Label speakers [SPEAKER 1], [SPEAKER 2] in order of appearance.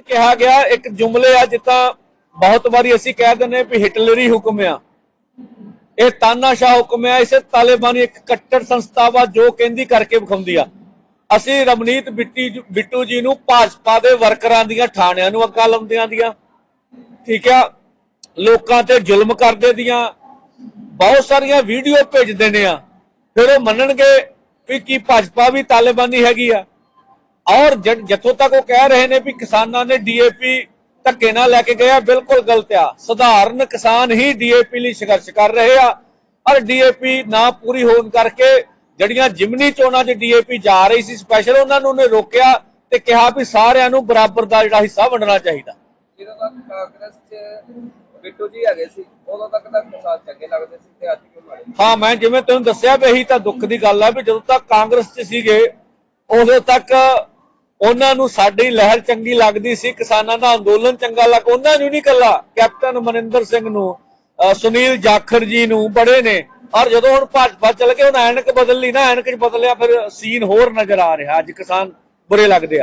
[SPEAKER 1] ਕਿਹਾ ਗਿਆ, ਇੱਕ ਜੁਮਲੇ ਆ ਜਿੱਦਾਂ ਬਹੁਤ ਵਾਰੀ ਅਸੀਂ ਕਹਿ ਦਿੰਦੇ ਵੀ ਹਿਟਲਰੀ ਹੁਕਮ ਆ। ਇਹ ਤਾਨਾਸ਼ਾਹ ਹੁਕਮ ਆ, ਇਸੇ ਤਾਲਿਬਾਨੀ ਇੱਕ ਕੱਟੜ ਸੰਸਥਾ ਵਾ ਜੋ ਕਹਿੰਦੀ ਕਰਕੇ ਵਿਖਾਉਂਦੀ ਆ। ਅਸੀਂ ਰਮਨੀਤ ਬਿੱਟੀ ਬਿੱਟੂ ਜੀ ਨੂੰ ਭਾਜਪਾ ਦੇ ਵਰਕਰਾਂ ਦੀਆਂ ਥਾਣਿਆਂ ਨੂੰ ਅੱਗਾ ਲਾਉਂਦਿਆਂ ਦੀਆਂ, ਠੀਕ ਆ, ਲੋਕਾਂ ਤੇ ਜ਼ੁਲਮ ਕਰਦੇ ਦੀਆਂ, ਬਹੁਤ ਸਾਰੀਆਂ ਵੀਡੀਓ ਭੇਜਦੇ ਨੇ ਆ। ਫਿਰ ਉਹ ਮੰਨਣਗੇ ਵੀ ਕੀ ਭਾਜਪਾ ਵੀ ਤਾਲਿਬਾਨੀ ਹੈਗੀ ਆ। ਔਰ ਜਿੱਥੋਂ ਤੱਕ ਉਹ ਕਹਿ ਰਹੇ ਨੇ ਵੀ ਕਿਸਾਨਾਂ ਨੇ ਡੀਏਪੀ ਧੱਕੇ ਨਾਲ ਲੈ ਕੇ ਗਿਆ ਬਿਲਕੁਲ ਗਲਤ ਆ। ਸਧਾਰਨ ਕਿਸਾਨ ਹੀ ਡੀਏਪੀ ਲਈ ਸੰਘਰਸ਼ ਕਰ ਰਹੇ ਆ। ਔਰ ਡੀਏਪੀ ਨਾ ਪੂਰੀ ਹੋਣ ਕਰਕੇ ਜਿਹੜੀਆਂ ਜਿਮਨੀ ਚੋਣਾਂ 'ਚ ਡੀਏਪੀ ਜਾ ਰਹੀ ਸੀ ਸਪੈਸ਼ਲ ਉਹਨਾਂ ਨੂੰ ਉਹਨੇ ਰੋਕਿਆ ਤੇ ਕਿਹਾ ਵੀ ਸਾਰਿਆਂ ਨੂੰ ਬਰਾਬਰ ਦਾ ਜਿਹੜਾ ਹਿੱਸਾ ਵੰਡਣਾ ਚਾਹੀਦਾ।
[SPEAKER 2] ਜਦੋਂ ਤੱਕ ਕਾਂਗਰਸ 'ਚ ਬਿੱਟੂ ਜੀ ਹੈਗੇ ਸੀ ਉਦੋਂ ਤੱਕ ਤਾਂ ਕਿਸਾਨ ਚੰਗੇ ਲੱਗਦੇ ਸੀ ਤੇ ਅੱਜ ਕਿਉਂ ਮਾੜੇ
[SPEAKER 1] ਹਾਂ ਮੈਂ ਜਿਵੇਂ ਤੈਨੂੰ ਦੱਸਿਆ ਵੀ ਇਹੀ ਤਾਂ ਦੁੱਖ ਦੀ ਗੱਲ ਆ ਵੀ ਜਦੋਂ ਤੱਕ ਕਾਂਗਰਸ 'ਚ ਸੀਗੇ ਉਦੋਂ ਤੱਕ ਉਹਨਾਂ ਨੂੰ ਸਾਡੀ ਲਹਿਰ ਚੰਗੀ ਲੱਗਦੀ ਸੀ, ਕਿਸਾਨਾਂ ਦਾ ਅੰਦੋਲਨ ਚੰਗਾ ਲੱਗ, ਉਹਨਾਂ ਨੂੰ ਨਹੀਂ ਕੱਲਾ ਕੈਪਟਨ ਮਨਿੰਦਰ ਸਿੰਘ ਨੂੰ, ਅਹ ਸੁਨੀਲ ਜਾਖੜ ਜੀ ਨੂੰ ਬੜੇ ਨੇ। ਔਰ ਜਦੋਂ ਹੁਣ ਭਾਜਪਾ ਚੱਲ ਕੇ ਹੁਣ ਐਨਕ ਬਦਲ ਲਈ ਨਾ, ਐਨਕ 'ਚ ਬਦਲਿਆ, ਫਿਰ ਸੀਨ ਹੋਰ ਨਜ਼ਰ ਆ ਰਿਹਾ, ਅੱਜ ਕਿਸਾਨ ਬੁਰੇ ਲੱਗਦੇ ਆ।